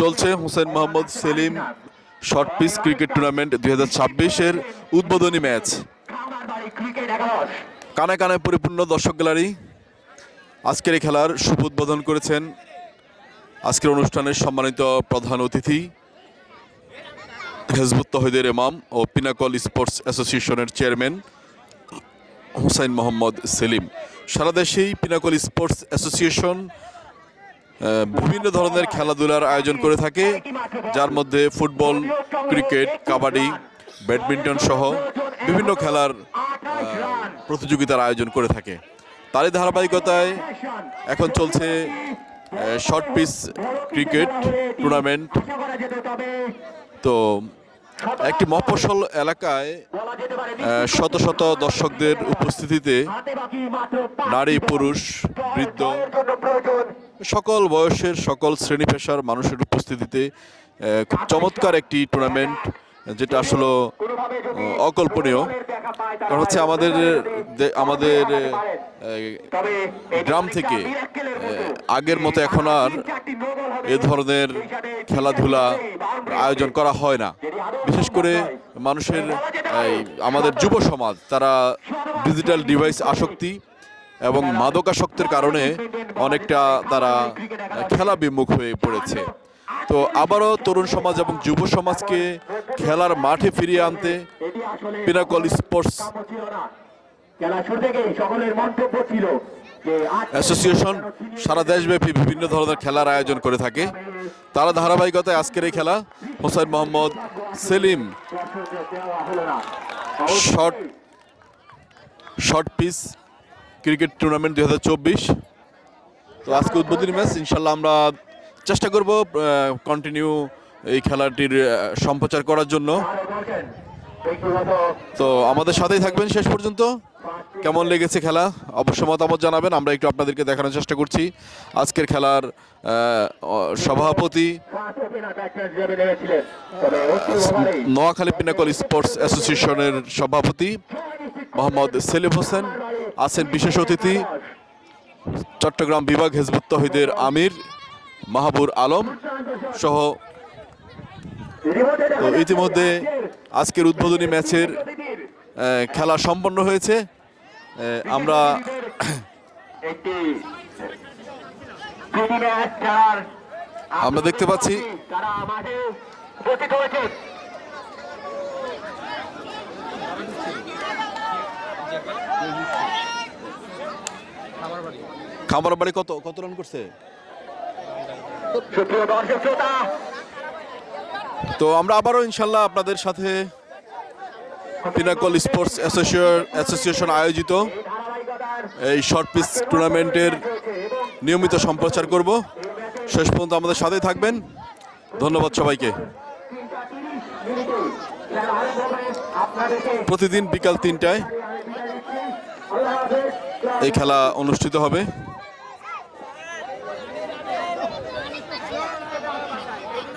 চলছে Hossain Mohammad Selim short pitch cricket tournament দুই হাজার ছাব্বিশের উদ্বোধনী ম্যাচ। কানে কানে পরিপূর্ণ দর্শক গ্যালারি। আজকের এই খেলার শুভ উদ্বোধন করেছেন আজকের অনুষ্ঠানের সম্মানিত প্রধান অতিথি হেজবুত তহিদের ইমাম ও পিনাকল স্পোর্টস অ্যাসোসিয়েশনের চেয়ারম্যান হুসাইন মোহাম্মদ সেলিম। সারা দেশেই পিনাকল স্পোর্টস অ্যাসোসিয়েশন বিভিন্ন ধরনের খেলাধুলার আয়োজন করে থাকে, যার মধ্যে ফুটবল, ক্রিকেট, কাবাডি, ব্যাডমিন্টন সহ বিভিন্ন খেলার প্রতিযোগিতার আয়োজন করে থাকে। তারই ধারাবাহিকতায় এখন চলছে শর্ট পিস ক্রিকেট টুর্নামেন্ট তো একটি মফসল এলাকায় শত শত দর্শকদের উপস্থিতিতে নারী, পুরুষ, বৃদ্ধ, সকল বয়সের সকল শ্রেণি পেশার মানুষের উপস্থিতিতে খুব চমৎকার একটি টুর্নামেন্ট যেটা আসলে অকল্পনীয় কারণ হচ্ছে আমাদের আমাদের গ্রাম থেকে আগের মতো এখন আর। এ ধরনের খেলাধুলা আয়োজন করা হয় না বিশেষ করে মানুষের আমাদের যুব সমাজ তারা ডিজিটাল ডিভাইস আসক্তি এবং মাদকাসক্তের কারণে অনেকটা তারা খেলা বিমুখ হয়ে পড়েছে তো আবারও তরুণ সমাজ এবং যুব সমাজকে খেলার মাঠে ফিরিয়ে আনতে পিনাকল স্পোর্টস অ্যাসোসিয়েশন সারা দেশব্যাপী বিভিন্ন ধরনের খেলার আয়োজন করে থাকে তারা ধারাবাহিকতায় আজকের এই খেলা Hossain Mohammad Selim. Short short pitch cricket tournament দুই হাজার চব্বিশ তো আজকে উদ্বোধনী ম্যাচ ইনশাল্লাহ আমরা চেষ্টা করব কন্টিনিউ এই খেলাটির সম্প্রচার করার জন্য। তো আমাদের সাথেই থাকবেন শেষ পর্যন্ত। কেমন লেগেছে খেলা? অবশ্য মতামত জানাবেন, আমরা একটু আপনাদেরকে দেখানোর চেষ্টা করছি। আজকের খেলার সভাপতি নোয়াখালী পিনাকল স্পোর্টস অ্যাসোসিয়েশনের সভাপতি মোহাম্মদ সেলিম হোসেন, আছেন বিশেষ অতিথি, চট্টগ্রাম বিভাগ হেজবুত তহিদের আমির। মাহবুর আলম সহ তো ইতিমধ্যে আজকের উদ্বোধনী ম্যাচের খেলা সম্পন্ন হয়েছে। আমরা আমরা দেখতে পাচ্ছি। খামার খামারবাড়ি কত কত রান করছে? তো আমরা আবারও ইনশাল্লাহ আপনাদের সাথে পিনাকল স্পোর্টস অ্যাসোসিয়েশন আয়োজিত এই শর্ট পিচ টুর্নামেন্টের নিয়মিত সম্প্রচার করব। শেষ পর্যন্ত আমাদের সাথেই থাকবেন। ধন্যবাদ সবাইকে। প্রতিদিন বিকাল তিনটায় এই খেলা অনুষ্ঠিত হবে।